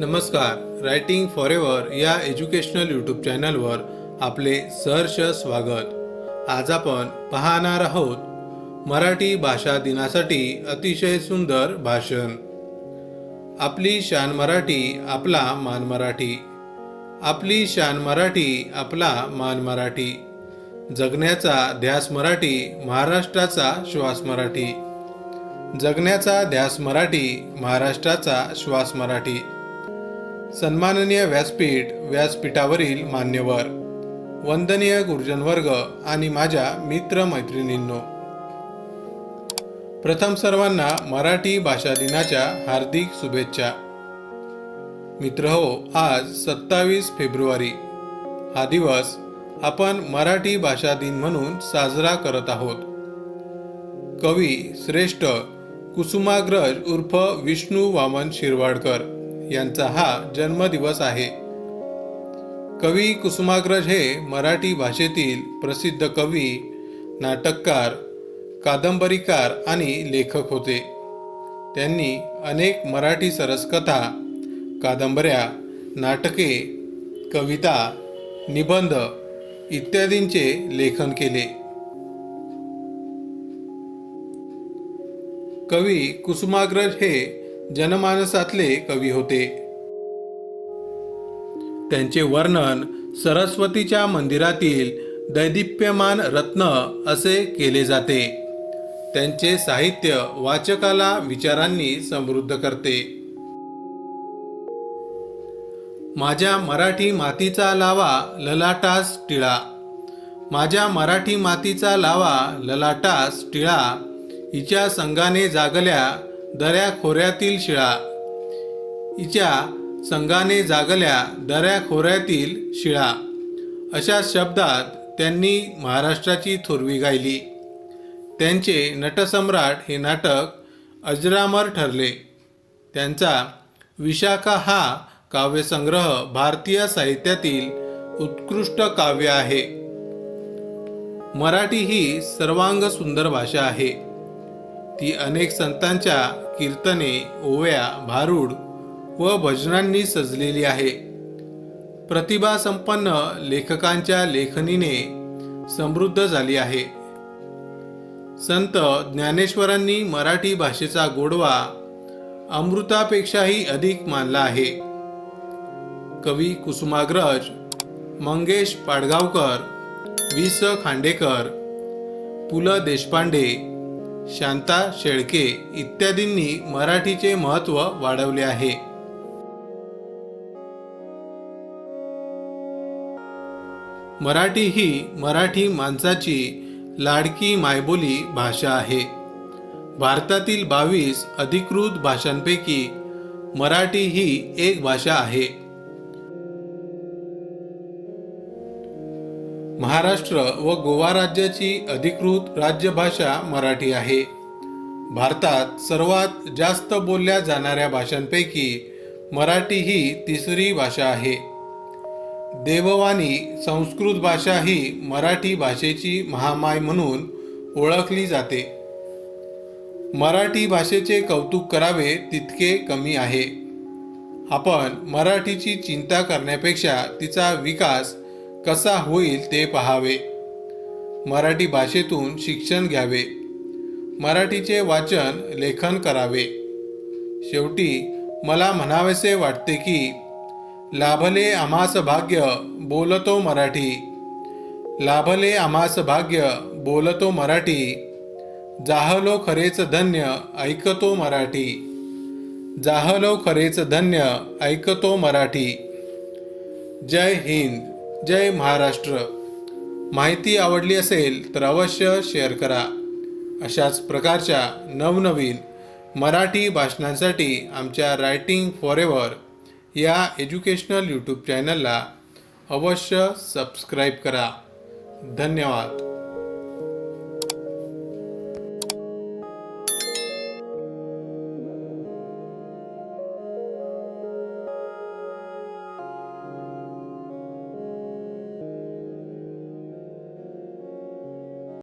नमस्कार. Writing for ever या educational YouTube चॅनलवर आपले सहर्ष स्वागत. आज आपण पाहणार आहोत मराठी भाषा दिनासाठी अतिशय सुंदर भाषण. आपली शान मराठी आपला मान मराठी. आपली शान मराठी आपला मान मराठी. जगण्याचा ध्यास मराठी महाराष्ट्राचा श्वास मराठी. जगण्याचा ध्यास मराठी महाराष्ट्राचा श्वास मराठी. सन्माननीय व्यासपीठ व्यासपीठावरील मान्यवर वंदनीय गुरुजन वर्ग आणि माझ्या मित्र मैत्रिणींनो प्रथम सर्वांना मराठी भाषा दिनाच्या हार्दिक शुभेच्छा. मित्र हो आज सत्तावीस फेब्रुवारी. हा दिवस आपण मराठी भाषा दिन म्हणून साजरा करत आहोत. कवी श्रेष्ठ कुसुमाग्रज उर्फ विष्णू वामन शिरवाडकर. यांचा हा जन्मदिवस आहे. कवी कुसुमाग्रज हे मराठी भाषेतील प्रसिद्ध कवी नाटककार कादंबरीकार आणि लेखक होते. त्यांनी अनेक मराठी सरसकथा कादंबऱ्या नाटके कविता निबंध इत्यादींचे लेखन केले. कवी कुसुमाग्रज हे जनमानसातले कवी होते. त्यांचे वर्णन सरस्वतीच्या मंदिरातील दैदिप्यमान रत्न असे केले जाते. त्यांचे साहित्य वाचकाला विचारांनी समृद्ध करते. माझ्या मराठी मातीचा लावा ललाटास टिळा. माझ्या मराठी मातीचा लावा ललाटास टिळा. हिच्या संघाने जागल्या दऱ्या खोऱ्यातील शिळा. हिच्या संघाने जागल्या दऱ्या खोऱ्यातील शिळा. अशा शब्दात त्यांनी महाराष्ट्राची थोरवी गायली. त्यांचे नटसम्राट हे नाटक अजरामर ठरले. त्यांचा विशाखा हा काव्यसंग्रह भारतीय साहित्यातील उत्कृष्ट काव्य आहे. मराठी ही सर्वांग सुंदर भाषा आहे. ती अनेक संतांच्या कीर्तने ओव्या भारूड व भजनांनी सजलेली आहे. प्रतिभा संपन्न लेखकांच्या लेखनीने समृद्ध झाली आहे. संत ज्ञानेश्वरांनी मराठी भाषेचा गोडवा अमृतापेक्षाही अधिक मानला आहे. कवी कुसुमाग्रज मंगेश पाडगावकर वि स खांडेकर पु ल देशपांडे शांता शेळके इत्यादींनी मराठीचे महत्त्व वाढवले आहे. मराठी ही मराठी माणसाची लाडकी मायबोली भाषा आहे. भारतातील बावीस अधिकृत भाषांपैकी मराठी ही एक भाषा आहे. महाराष्ट्र व गोवा राज्याची अधिकृत राज्यभाषा मराठी आहे. भारतात सर्वात जास्त बोलल्या जाणाऱ्या भाषांपैकी मराठी ही तिसरी भाषा आहे. देववाणी संस्कृत भाषा ही मराठी भाषेची महामाय म्हणून ओळखली जाते. मराठी भाषेचे कौतुक करावे तितके कमी आहे. आपण मराठीची चिंता करण्यापेक्षा तिचा विकास कसा होईल ते पहावे. मराठी भाषेतून शिक्षण घ्यावे. मराठीचे वाचन लेखन करावे. शेवटी मला म्हणावेसे वाटते की लाभले आम्हास भाग्य बोलतो मराठी. लाभले आम्हास भाग्य बोलतो मराठी. जाहलो खरेच धन्य ऐकतो मराठी. जाहलो खरेच धन्य ऐकतो मराठी. जय हिंद. जय महाराष्ट्र. माहिती आवडली असेल तर अवश्य शेअर करा. अशाच प्रकारच्या नवनवीन मराठी भाषणांसाठी आमच्या रायटिंग फॉर एव्हर या एज्युकेशनल यूट्यूब चॅनलला अवश्य सबस्क्राईब करा. धन्यवाद.